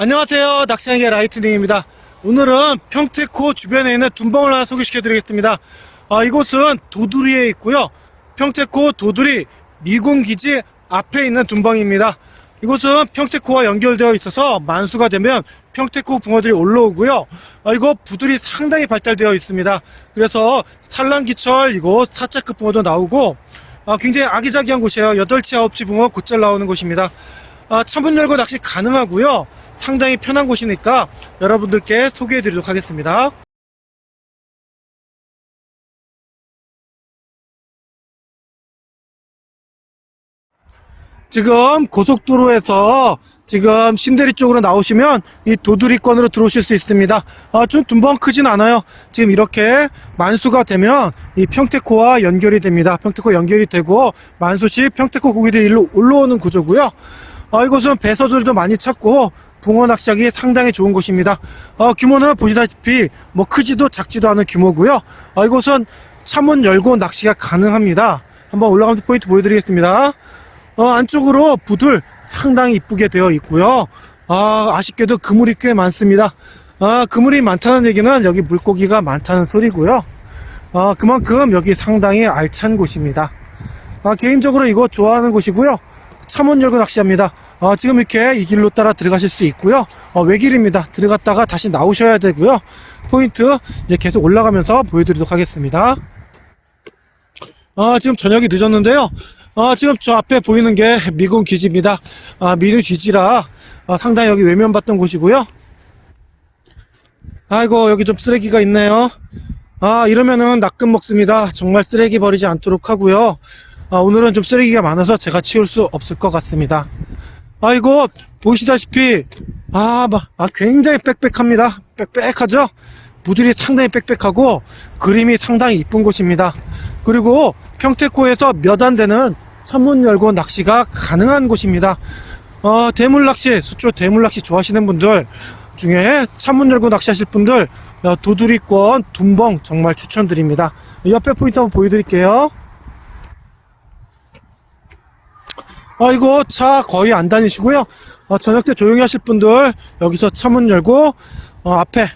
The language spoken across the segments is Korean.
안녕하세요. 낚시하게 라이트닝입니다. 오늘은 평택호 주변에 있는 둔벙을 하나 소개시켜 드리겠습니다. 아, 이곳은 도두리에 있고요. 평택호 도두리 미군기지 앞에 있는 둔벙입니다. 이곳은 평택호와 연결되어 있어서 만수가 되면 평택호 붕어들이 올라오고요. 아, 이거 부들이 상당히 발달되어 있습니다. 그래서 산란기철 이곳 사자급 붕어도 나오고 아, 굉장히 아기자기한 곳이에요. 8치, 9치 붕어 곧잘 나오는 곳입니다. 아, 창문 열고 낚시 가능하고요. 상당히 편한 곳이니까 여러분들께 소개해 드리도록 하겠습니다. 지금 고속도로에서 지금 신대리 쪽으로 나오시면 이 도두리권으로 들어오실 수 있습니다. 아, 좀 둔번 크진 않아요. 지금 이렇게 만수가 되면 이 평택호와 연결이 됩니다. 평택호 연결이 되고 만수시 평택호 고기들이 일로 올라오는 구조고요. 아, 이곳은 배서들도 많이 찾고 붕어 낚시하기 상당히 좋은 곳입니다. 어, 규모는 보시다시피 뭐 크지도 작지도 않은 규모고요. 아, 이곳은 차문 열고 낚시가 가능합니다. 한번 올라가면서 포인트 보여드리겠습니다. 어, 안쪽으로 부들 상당히 이쁘게 되어 있고요. 아, 아쉽게도 그물이 꽤 많습니다. 아, 그물이 많다는 얘기는 여기 물고기가 많다는 소리고요. 아, 그만큼 여기 상당히 알찬 곳입니다. 아, 개인적으로 이거 좋아하는 곳이고요. 열고 낚시합니다. 아, 지금 이렇게 이 길로 따라 들어가실 수 있고요. 어, 외길입니다. 들어갔다가 다시 나오셔야 되고요. 포인트 이제 계속 올라가면서 보여드리도록 하겠습니다. 아, 지금 저녁이 늦었는데요. 아, 지금 저 앞에 보이는 게 미군 기지입니다. 아, 미군 기지라 아, 상당히 여기 외면받던 곳이고요. 아이고, 여기 좀 쓰레기가 있네요. 아, 이러면은 낙금 먹습니다. 정말 쓰레기 버리지 않도록 하고요. 아, 오늘은 좀 쓰레기가 많아서 제가 치울 수 없을 것 같습니다. 아이고, 보시다시피, 아, 막, 아, 굉장히 빽빽합니다. 빽빽하죠? 부들이 상당히 빽빽하고, 그림이 상당히 이쁜 곳입니다. 그리고 평택호에서 몇 안 되는 창문 열고 낚시가 가능한 곳입니다. 어, 대물 낚시, 수초 대물 낚시 좋아하시는 분들 중에 창문 열고 낚시하실 분들, 어, 도두리권, 둔벙 정말 추천드립니다. 옆에 포인트 한번 보여드릴게요. 아, 이거 차 거의 안 다니시고요. 어, 저녁 때 조용히 하실 분들, 여기서 차문 열고, 어, 앞에,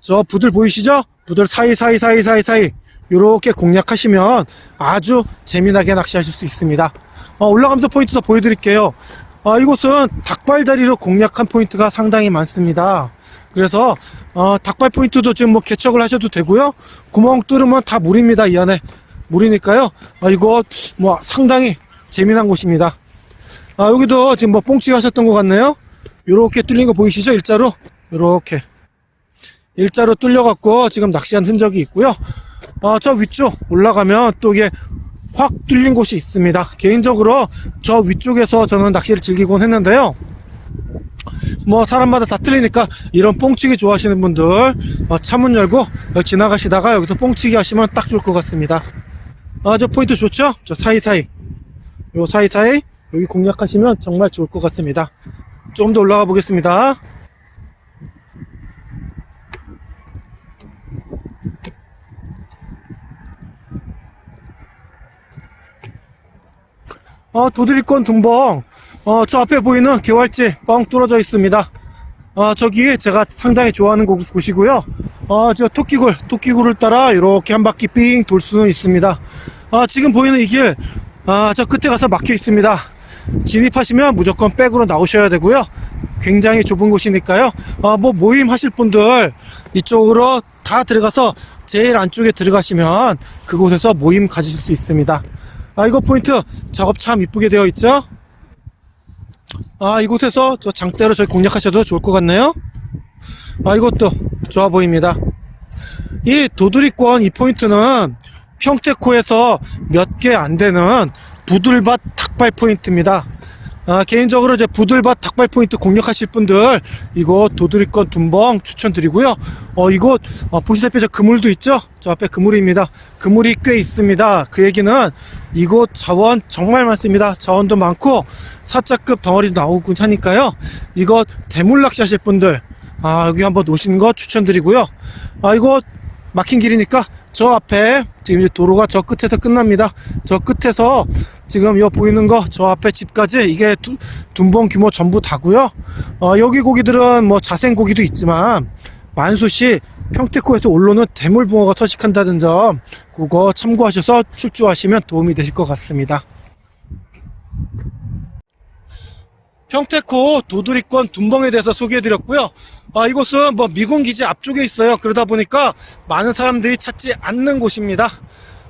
저 부들 보이시죠? 부들 사이 사이 사이 사이 사이, 요렇게 공략하시면 아주 재미나게 낚시하실 수 있습니다. 어, 올라가면서 포인트 더 보여드릴게요. 어, 이곳은 닭발다리로 공략한 포인트가 상당히 많습니다. 그래서, 어, 닭발 포인트도 지금 뭐 개척을 하셔도 되고요. 구멍 뚫으면 다 물입니다, 이 안에. 물이니까요. 아, 이거 뭐 상당히 재미난 곳입니다. 아, 여기도 지금 뭐 뽕치 하셨던 것 같네요. 요렇게 뚫린 거 보이시죠? 일자로? 요렇게. 일자로 뚫려갖고 지금 낚시한 흔적이 있고요. 아, 저 위쪽 올라가면 또 이게 확 뚫린 곳이 있습니다. 개인적으로 저 위쪽에서 저는 낚시를 즐기곤 했는데요. 뭐 사람마다 다 틀리니까 이런 뽕치기 좋아하시는 분들 어, 차문 열고 지나가시다가 여기서 뽕치기 하시면 딱 좋을 것 같습니다. 아, 저 포인트 좋죠? 저 사이사이. 요 사이사이 여기 공략하시면 정말 좋을 것 같습니다. 좀 더 올라가 보겠습니다. 어, 도드리권 둔벙. 어, 저 앞에 보이는 개활지 뻥 뚫어져 있습니다. 어, 저기 제가 상당히 좋아하는 곳, 곳이고요. 어, 저 토끼굴, 토끼굴을 따라 이렇게 한 바퀴 삥 돌 수는 있습니다. 아, 지금 보이는 이 길, 아, 저 끝에 가서 막혀 있습니다. 진입하시면 무조건 백으로 나오셔야 되고요. 굉장히 좁은 곳이니까요. 아, 뭐 모임 하실 분들 이쪽으로 다 들어가서 제일 안쪽에 들어가시면 그곳에서 모임 가지실 수 있습니다. 아, 이거 포인트 작업 참 이쁘게 되어 있죠? 아, 이곳에서 저 장대로 저희 공략하셔도 좋을 것 같네요. 아, 이것도 좋아 보입니다. 이 도두리권 이 포인트는 평택호에서 몇 개 안 되는 부들밭 닭발 포인트입니다. 아, 개인적으로 이제 부들밭 닭발 포인트 공략하실 분들 이거 도두리권 둔벙 추천드리고요. 어, 이곳 어, 보시다시피 저 그물도 있죠? 저 앞에 그물입니다. 그물이 꽤 있습니다. 그 얘기는 이곳 자원 정말 많습니다. 자원도 많고 사자급 덩어리도 나오고 하니까요. 이거 대물 낚시 하실 분들 아, 여기 한번 오시는 거 추천드리고요. 아, 이거 막힌 길이니까 저 앞에 지금 이 도로가 저 끝에서 끝납니다. 저 끝에서 지금 요 보이는 거 저 앞에 집까지 이게 두- 둔봉 규모 전부 다고요. 어, 여기 고기들은 뭐 자생 고기도 있지만 만수시 평택호에서 올라오는 대물붕어가 서식한다는 점 그거 참고하셔서 출조하시면 도움이 되실 것 같습니다. 평택호 도두리권 둔벙에 대해서 소개해드렸고요. 아, 이곳은 뭐 미군 기지 앞쪽에 있어요. 그러다 보니까 많은 사람들이 찾지 않는 곳입니다.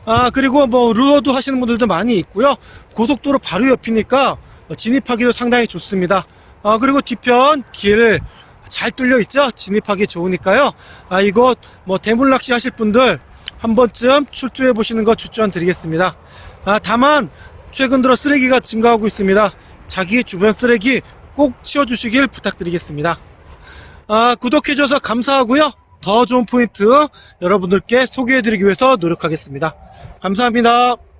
아, 그리고 뭐 루어도 하시는 분들도 많이 있고요. 고속도로 바로 옆이니까 진입하기도 상당히 좋습니다. 아, 그리고 뒤편 길 잘 뚫려 있죠? 진입하기 좋으니까요. 아, 이곳 뭐 대물낚시 하실 분들 한 번쯤 출조해 보시는 거 추천드리겠습니다. 아, 다만 최근 들어 쓰레기가 증가하고 있습니다. 자기 주변 쓰레기 꼭 치워주시길 부탁드리겠습니다. 아, 구독해줘서 감사하고요. 더 좋은 포인트 여러분들께 소개해드리기 위해서 노력하겠습니다. 감사합니다.